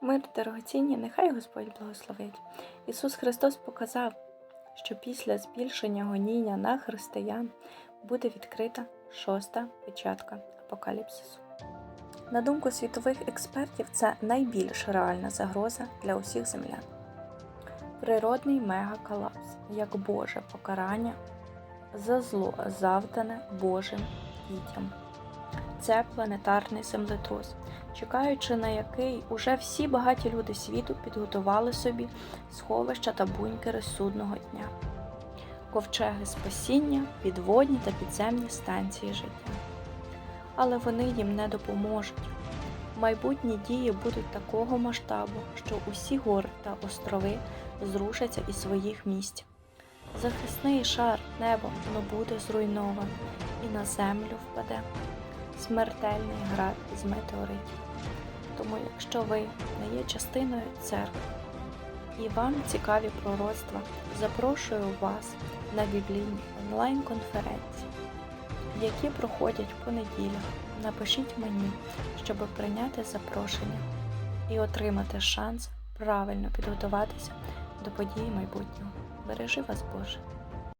Мир дорогоцінні, нехай Господь благословить. Ісус Христос показав, що після збільшення гоніння на християн буде відкрита шоста печатка апокаліпсису. На думку світових експертів, це найбільш реальна загроза для усіх землян. Природний мегаколапс як Боже покарання за зло завдане Божим дітям. Це планетарний землетрус, чекаючи на який уже всі багаті люди світу підготували собі сховища та бункери судного дня, ковчеги спасіння, підводні та підземні станції життя. Але вони їм не допоможуть. Майбутні дії будуть такого масштабу, що усі гори та острови зрушаться із своїх місць. Захисний шар неба воно буде зруйновано і на землю впаде смертельний град із метеоритів. Тому, якщо ви не є частиною церкви і вам цікаві пророцтва, запрошую вас на біблійні онлайн-конференції, які проходять в понеділях. Напишіть мені, щоб прийняти запрошення і отримати шанс правильно підготуватися до подій майбутнього. Бережи вас Боже!